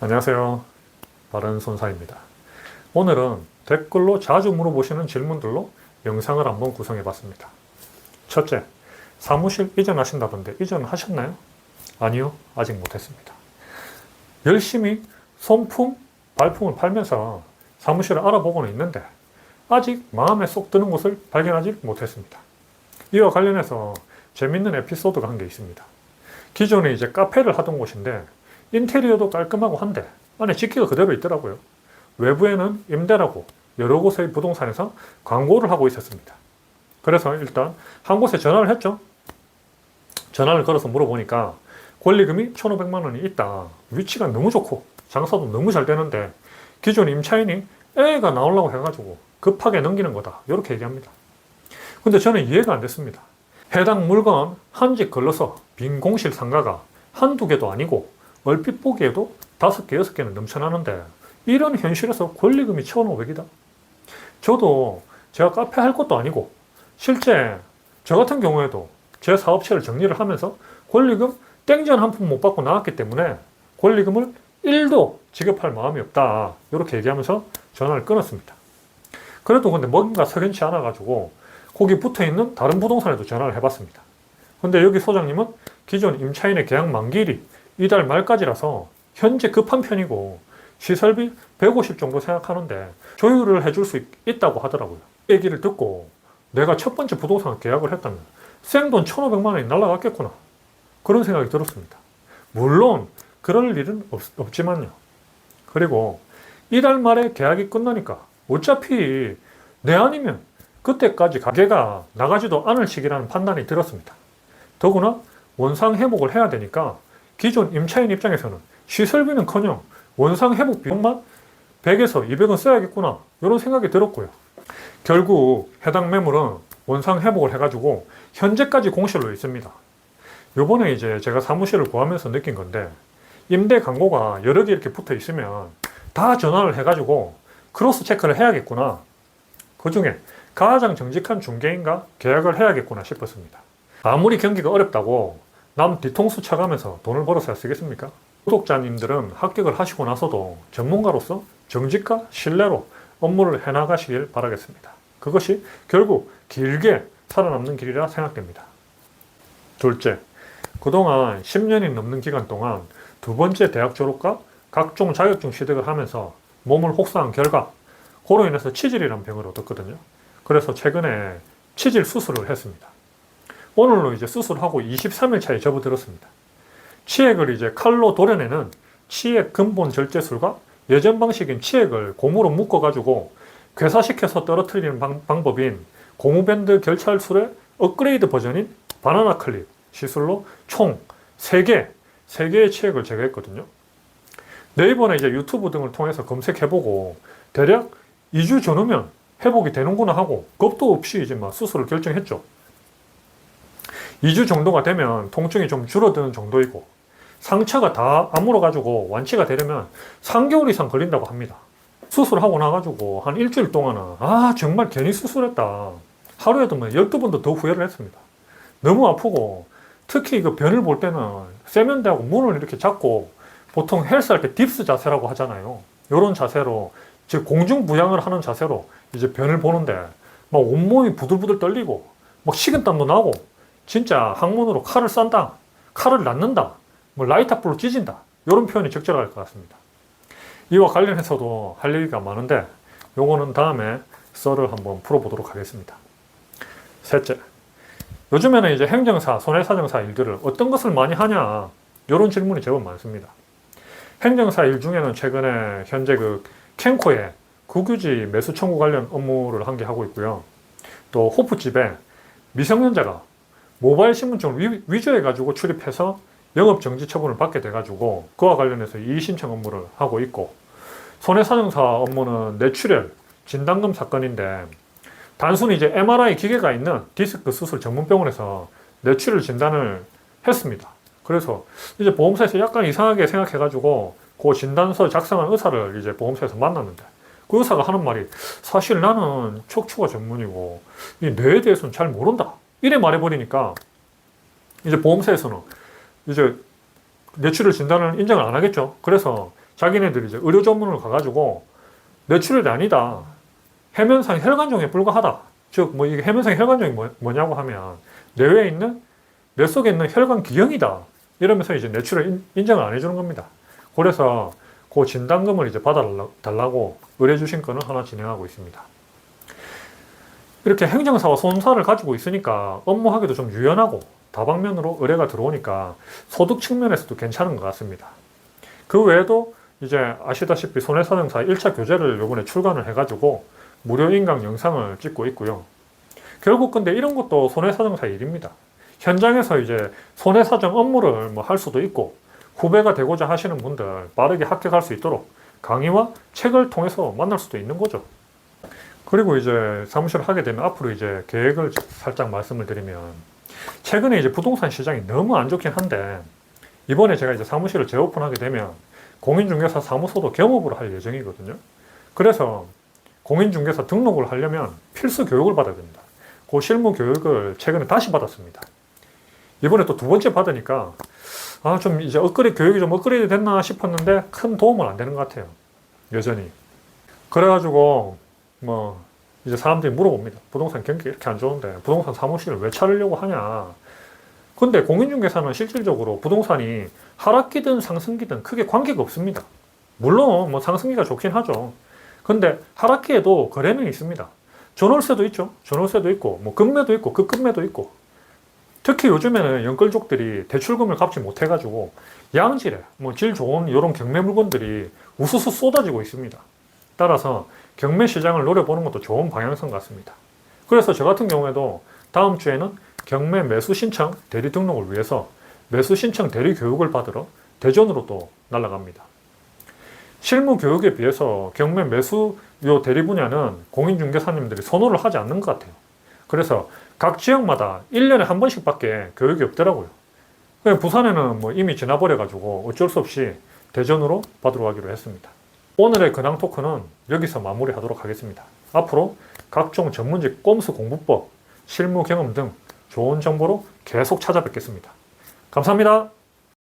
안녕하세요. 바른 손사입니다. 오늘은 댓글로 자주 물어보시는 질문들로 영상을 한번 구성해 봤습니다. 첫째, 사무실 이전하신다던데 이전하셨나요? 아니요, 아직 못했습니다. 열심히 손품, 발품을 팔면서 사무실을 알아보고는 있는데 아직 마음에 쏙 드는 곳을 발견하지 못했습니다. 이와 관련해서 재밌는 에피소드가 한 게 있습니다. 기존에 이제 카페를 하던 곳인데 인테리어도 깔끔하고 한데 안에 집기가 그대로 있더라고요. 외부에는 임대라고 여러 곳의 부동산에서 광고를 하고 있었습니다. 그래서 일단 한 곳에 전화를 했죠. 전화를 걸어서 물어보니까 권리금이 1,500만 원이 있다. 위치가 너무 좋고 장사도 너무 잘 되는데 기존 임차인이 애가 나오려고 해가지고 급하게 넘기는 거다. 이렇게 얘기합니다. 근데 저는 이해가 안 됐습니다. 해당 물건 한 집 걸러서 빈 공실 상가가 한두 개도 아니고 얼핏 보기에도 다섯 개, 여섯 개는 넘쳐나는데 이런 현실에서 권리금이 1,500이다. 저도 제가 카페 할 것도 아니고 실제 저 같은 경우에도 제 사업체를 정리를 하면서 권리금 땡전 한 푼 못 받고 나왔기 때문에 권리금을 1도 지급할 마음이 없다. 이렇게 얘기하면서 전화를 끊었습니다. 그래도 근데 뭔가 석연치 않아가지고 거기 붙어 있는 다른 부동산에도 전화를 해봤습니다. 근데 여기 소장님은 기존 임차인의 계약 만기일이 이달 말까지라서 현재 급한 편이고 시설비 150 정도 생각하는데 조율을 해줄 수 있, 다고 하더라고요. 얘기를 듣고 내가 첫 번째 부동산 계약을 했다면 생돈 1,500만 원이 날라갔겠구나. 그런 생각이 들었습니다. 물론 그럴 일은 없, 없지만요. 그리고 이달 말에 계약이 끝나니까 어차피 내 아니면 그때까지 가게가 나가지도 않을 시기라는 판단이 들었습니다. 더구나 원상 회복을 해야 되니까 기존 임차인 입장에서는 시설비는커녕 원상 회복 비용만 100에서 200은 써야겠구나 이런 생각이 들었고요. 결국 해당 매물은 원상 회복을 해가지고 현재까지 공실로 있습니다. 요번에 이제 제가 사무실을 구하면서 느낀 건데 임대 광고가 여러 개 이렇게 붙어 있으면 다 전화를 해가지고 크로스 체크를 해야겠구나. 그 중에 가장 정직한 중개인과 계약을 해야겠구나 싶었습니다. 아무리 경기가 어렵다고 남 뒤통수 쳐가면서 돈을 벌어서 쓰겠습니까? 구독자님들은 합격을 하시고 나서도 전문가로서 정직과 신뢰로 업무를 해나가시길 바라겠습니다. 그것이 결국 길게 살아남는 길이라 생각됩니다. 둘째, 그동안 10년이 넘는 기간 동안 두 번째 대학 졸업과 각종 자격증 취득을 하면서 몸을 혹사한 결과 그로 인해서 치질이라는 병을 얻었거든요. 그래서 최근에 치질 수술을 했습니다. 오늘로 이제 수술하고 23일 차에 접어들었습니다. 치액을 이제 칼로 도려내는 치액 근본 절제술과 예전 방식인 치액을 고무로 묶어가지고 괴사시켜서 떨어뜨리는 방, 법인 고무밴드 결찰술의 업그레이드 버전인 바나나 클립 시술로 총 3개, 3개의 치액을 제거했거든요. 네이버나 이제 유튜브 등을 통해서 검색해보고 대략 2주 전후면 회복이 되는구나 하고 겁도 없이 이제 막 수술을 결정했죠. 2주 정도가 되면 통증이 좀 줄어드는 정도이고 상처가 다 아물어가지고 완치가 되려면 3개월 이상 걸린다고 합니다. 수술하고 나가지고 한 일주일 동안은 아 정말 괜히 수술했다. 하루에도 뭐 12번도 더 후회를 했습니다. 너무 아프고 특히 그 변을 볼 때는 세면대하고 문을 이렇게 잡고 보통 헬스할 때 딥스 자세라고 하잖아요. 이런 자세로 즉 공중부양을 하는 자세로 이제 변을 보는데 막 온몸이 부들부들 떨리고 막 식은땀도 나고 진짜 학문으로 칼을 싼다, 칼을 낳는다, 뭐 라이터불로 찢은다 이런 표현이 적절할 것 같습니다. 이와 관련해서도 할 얘기가 많은데 요거는 다음에 썰을 한번 풀어보도록 하겠습니다. 셋째, 요즘에는 이제 행정사, 손해사정사 일들을 어떤 것을 많이 하냐 이런 질문이 제법 많습니다. 행정사 일 중에는 최근에 현재 그 캔코에 국유지 매수 청구 관련 업무를 한 개 하고 있고요. 또 호프집에 미성년자가 모바일 신분증을 위 조해가지고 출입해서 영업 정지 처분을 받게 돼가지고 그와 관련해서 이의 신청 업무를 하고 있고 손해사정사 업무는 뇌출혈 진단금 사건인데 단순히 이제 MRI 기계가 있는 디스크 수술 전문병원에서 뇌출혈 진단을 했습니다. 그래서 이제 보험사에서 약간 이상하게 생각해가지고 그 진단서 작성한 의사를 이제 보험사에서 만났는데 그 의사가 하는 말이 사실 나는 척추가 전문이고 이 뇌에 대해서는 잘 모른다. 이래 말해버리니까 이제 보험사에서는 이제 뇌출혈 진단을 인정을 안 하겠죠. 그래서 자기네들이 이제 의료 전문을 가가지고 뇌출혈이 아니다. 해면상 혈관종에 불과하다. 즉, 뭐 이게 해면상 혈관종이 뭐, 뭐냐고 하면 뇌에 있는 뇌 속에 있는 혈관 기형이다. 이러면서 이제 뇌출을 인- 인정을 안 해주는 겁니다. 그래서 그 진단금을 이제 받아달라고 의뢰 주신 건을 하나 진행하고 있습니다. 이렇게 행정사와 손사를 가지고 있으니까 업무하기도 좀 유연하고 다방면으로 의뢰가 들어오니까 소득 측면에서도 괜찮은 것 같습니다. 그 외에도 이제 아시다시피 손해사정사 1차 교재를 요번에 출간을 해가지고 무료 인강 영상을 찍고 있고요. 결국 근데 이런 것도 손해사정사 일입니다. 현장에서 이제 손해사정 업무를 뭐 할 수도 있고 후배가 되고자 하시는 분들 빠르게 합격할 수 있도록 강의와 책을 통해서 만날 수도 있는 거죠. 그리고 이제 사무실을 하게 되면 앞으로 이제 계획을 살짝 말씀을 드리면 최근에 이제 부동산 시장이 너무 안 좋긴 한데 이번에 제가 이제 사무실을 재오픈하게 되면 공인중개사 사무소도 겸업으로 할 예정이거든요. 그래서 공인중개사 등록을 하려면 필수 교육을 받아야 됩니다. 그 실무 교육을 최근에 다시 받았습니다. 이번에 또 두 번째 받으니까 아 좀 이제 업그레이드 교육이 좀 업그레이드 됐나 싶었는데 큰 도움은 안 되는 것 같아요. 여전히. 그래가지고 뭐 이제 사람들이 물어봅니다. 부동산 경기가 이렇게 안 좋은데 부동산 사무실을 왜 차리려고 하냐. 근데 공인중개사는 실질적으로 부동산이 하락기든 상승기든 크게 관계가 없습니다. 물론 뭐 상승기가 좋긴 하죠. 근데 하락기에도 거래는 있습니다. 전월세도 있죠. 전월세도 있고 뭐 급매도 있고 급급매도 있고 특히 요즘에는 연끌족들이 대출금을 갚지 못해가지고 양질의 뭐질 좋은 이런 경매 물건들이 우수수 쏟아지고 있습니다. 따라서 경매 시장을 노려보는 것도 좋은 방향성 같습니다. 그래서 저 같은 경우에도 다음 주에는 경매 매수 신청 대리 등록을 위해서 매수 신청 대리 교육을 받으러 대전으로 또 날아갑니다. 실무 교육에 비해서 경매 매수 요 대리 분야는 공인중개사님들이 선호를 하지 않는 것 같아요. 그래서 각 지역마다 1년에 한 번씩밖에 교육이 없더라고요. 부산에는 뭐 이미 지나버려가지고 어쩔 수 없이 대전으로 받으러 가기로 했습니다. 오늘의 근황 토크는 여기서 마무리하도록 하겠습니다. 앞으로 각종 전문직 꼼수 공부법, 실무 경험 등 좋은 정보로 계속 찾아뵙겠습니다. 감사합니다.